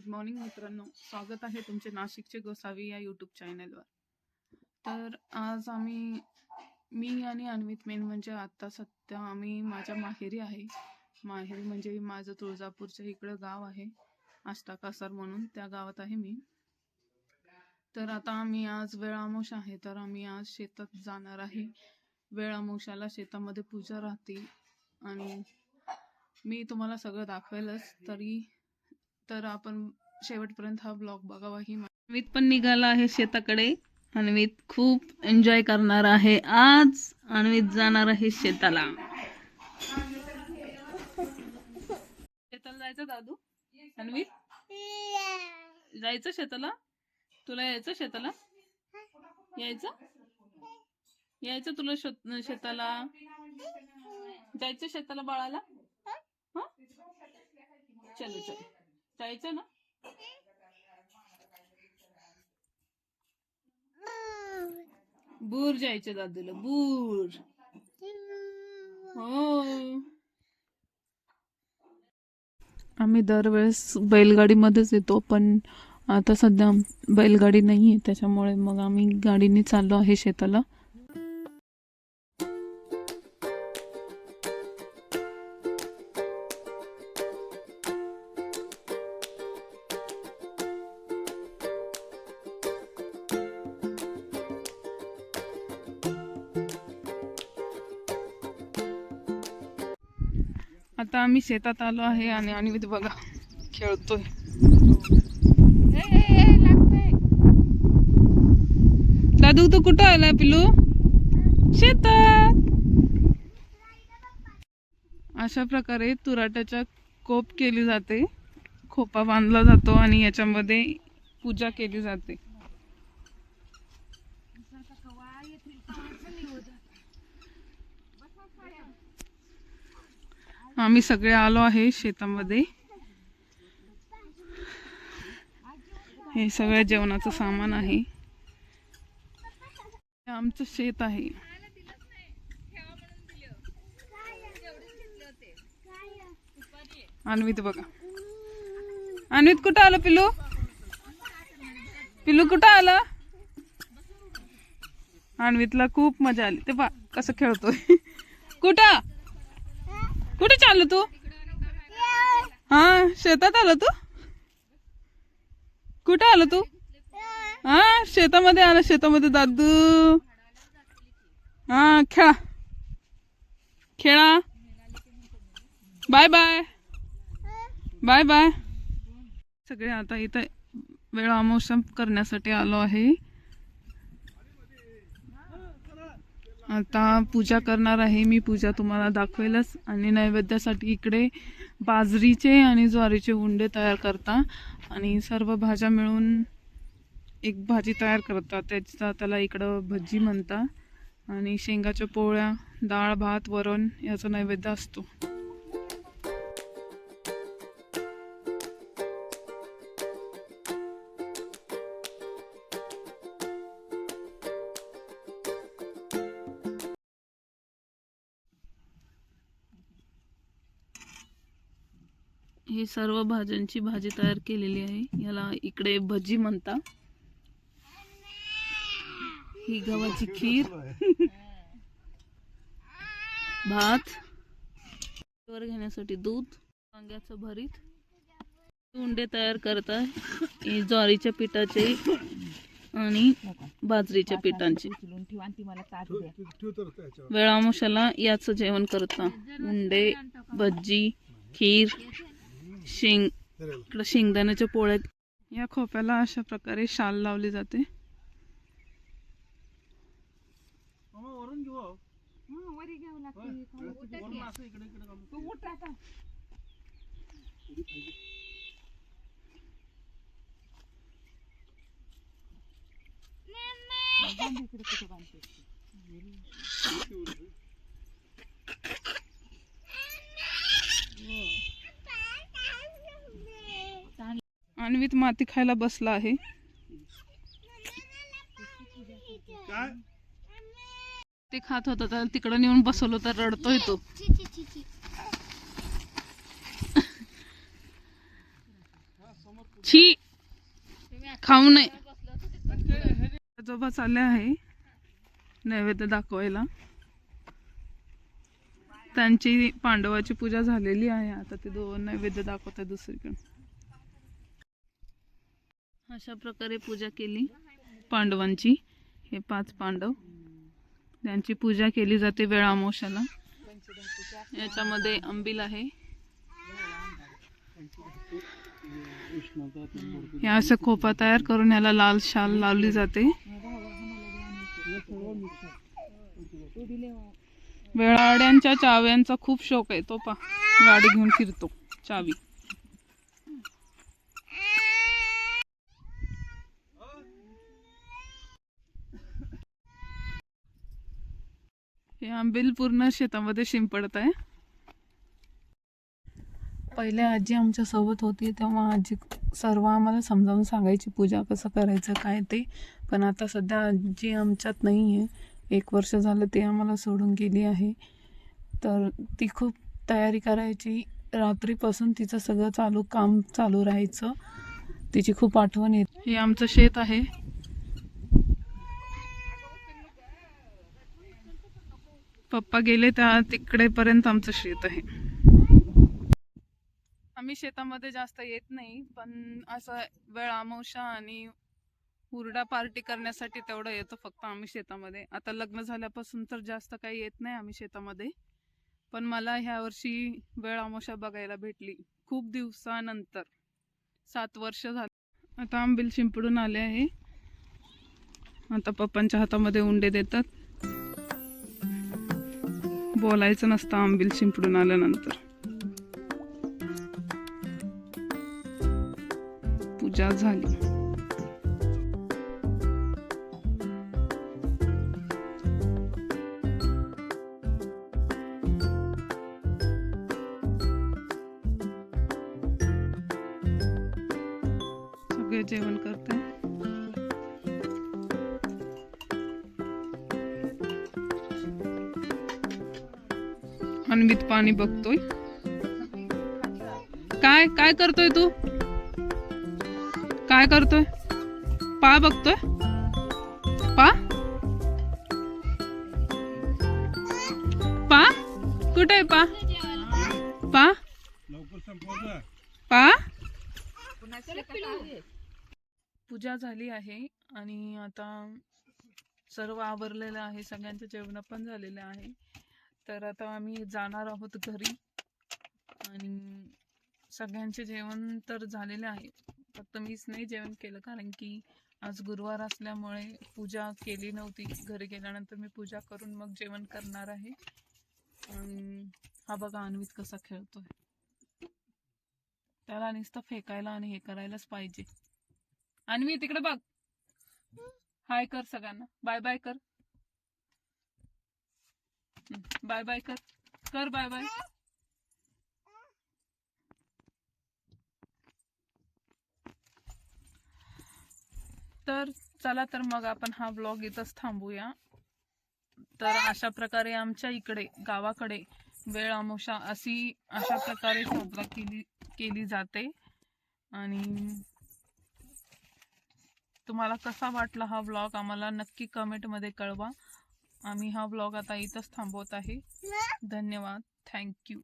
Good morning मित्रांनो. स्वागत आहे तुमचे नाशिकचे गोसावी या यूट्यूब चॅनलवर तर आज आम्ही मी आणि अन्वित मेन म्हणजे आत्ता सध्या आम्ही माझ्या माहेरी आहे. माहेरी म्हणजे माझं तुळजापूरच्या इकडं गाव आहे आष्टाकासर म्हणून त्या गावात आहे मी. तर आता आम्ही आज वेळामोश आहे तर आम्ही आज शेतात जाणार आहे. वेळामोशाला शेतामध्ये पूजा राहते. आणि मी तुम्हाला सगळं दाखवेलच तरी तर आपण शेवटपर्यंत हा ब्लॉग बघावा ही अन्वित पण निघाला आहे शेताकडे. अन्वित खूप एन्जॉय करणार आहे. आज अन्वित जाणार आहे शेताला. शेताला जायचं दादू? अन्वित? जायचं शेताला? तुला यायचं शेताला? यायचं? यायचं तुला शेताला? जायचं शेताला बाळाला? चलो चलो. जायचं ना? बूर जायचं दादूला बूर. हो. आम्ही दरवेळेस बैलगाडीमध्येच येतो पण आता सध्या बैलगाडी नाही आहे त्याच्यामुळे मग आम्ही गाडीने चाललो आहे शेताला. आता आम्ही शेतात आलो आहे आणि आणि बघा खेळतोय. दादू तू कुठं आला पिलू शेतात. अशा प्रकारे तुराट्याच्या कोप केली जाते. खोपा बांधला जातो आणि याच्यामध्ये पूजा केली जाते. आम्ही सगळे आलो आहे शेतामध्ये. हे सगळ्या जेवणाचं सामान आहे. हे आमचं शेत आहे. अन्वित बघा. अन्वित कुठं आलं पिलू पिलू कुठं आलं? अन्वितला खूप मजा आली. ते पा कसं खेळतोय. कुठं? कुठे चाललो तू? हा शेतात आलो तू? कुठे आलो तू? हा शेतामध्ये आला शेतामध्ये दादू. हा खेळा. खेळा. Bye bye. Bye bye. सगळे आता इथं वेळ अमोशम करण्यासाठी आलो आहे. आता पूजा करणार आहे. मी पूजा तुम्हाला दाखवेलच. आणि नैवेद्यासाठी इकडे बाजरीचे आणि ज्वारीचे उंडे तयार करता. आणि सर्व भाज्या मिळून एक भाजी तयार करतात त्याचा त्याला इकडं भजी म्हणता. आणि शेंगाच्या पोळ्या डाळ भात वरण याचा नैवेद्य असतो. ही सर्व भाज्यांची भाजी तयार केलेली आहे. याला इकडे भजी म्हणता. ही गव्हाची खीर. भात. वर घेण्यासाठी दूध. वांग्याचं भरीत. उंडे तयार करताय ज्वारीच्या पिठाचे आणि बाजरीच्या पिठांचे. वेळामुशाला याचं जेवण करता. उंडे भजी खीर. शेंग इकडं शेंगदाण्याच्या पोळ्यात. या खोप्याला अशा प्रकारे शाल लावली जाते. अन्वित माती खायला बसला आहे. ते खात होता तर तिकडं नेऊन बसवलं तर रडतोय तो. छी! खाऊ नये. आजोबा चालले आहे नैवेद्य दाखवायला. त्यांची पांडवाची पूजा झालेली आहे आता ते दोन नैवेद्य दाखवतात दुसरीकडे अशा प्रकारे पूजा केली पांडवांची. हे पाच पांडव. त्यांची पूजा केली जाते वेळामोशाला. याच्यामध्ये अंबिल आहे. या असं खोपा तयार करून याला लाल शाल लावली जाते. वेळाड्यांच्या चाव्यांचा खूप शौक आहे. तो पा गाडी घेऊन फिरतो. चावी. हे आंबील पूर्ण शेतामध्ये शिंपडत आहे. पहिले आजी आमच्यासोबत होती तेव्हा आजी सर्व आम्हाला समजावून सांगायची पूजा कसं करायचं काय ते. पण आता सध्या आजी आमच्यात नाही आहे एक वर्ष झालं ते आम्हाला सोडून गेली आहे. तर ती खूप तयारी करायची. रात्रीपासून तिचं सगळं चालू काम चालू राहायचं. तिची खूप आठवण येत. हे आमचं शेत आहे. पप्पा गेले त्या तिकडेपर्यंत आमचं शेत आहे. आम्ही शेतामध्ये जास्त येत नाही पण असं वेळ आमोशा आणि हुरडा पार्टी करण्यासाठी तेवढं येतो फक्त आम्ही शेतामध्ये. आता लग्न झाल्यापासून तर जास्त काही येत नाही आम्ही शेतामध्ये. पण मला ह्या वर्षी वेळ आमोशा बघायला भेटली खूप दिवसानंतर. सात वर्ष झाले. आता आंबील शिंपडून आले आहे. आता पप्पांच्या हातामध्ये उंडे देतात. बोलायचं नसतं आंबील शिंपडून आल्यानंतर. पूजा झाली. सगळे जेवण करते अन्वित पाणी बघतोय. काय काय करतोय तू? काय करतोय? पा बघतोय. पा? पा? कुठे आहे पा? पा? पा? पूजा झाली आहे आणि आता सर्व आवरलेलं आहे सगळ्यांचं जेवण पण झालेलं आहे. तर आता आम्ही जाणार आहोत घरी. आणि सगळ्यांचे जेवण तर झालेले आहे. फक्त मीच नाही जेवण केलं कारण की आज गुरुवार असल्यामुळे पूजा केली नव्हती. घरी गेल्यानंतर मी पूजा करून मग जेवण करणार आहे. हा बघा अन्वित कसा खेळतोय. त्याला नुसतं फेकायला आणि हे करायलाच पाहिजे. अन्वी तिकडे बघ. हाय कर सगळ्यांना. बाय बाय कर. बाय बाय कर. कर बाय बाय. तर चला तर मग आपण हा ब्लॉग इथंच थांबूया. तर अशा प्रकारे आमच्या इकडे गावाकडे वेळ अमोशा अशी अशा प्रकारे साजरा केली केली जाते. आणि तुम्हाला कसा वाटला हा ब्लॉग आम्हाला नक्की कमेंटमध्ये कळवा. आम्ही हा ब्लॉग आता इथंच थांबवत आहे. धन्यवाद. थँक्यू.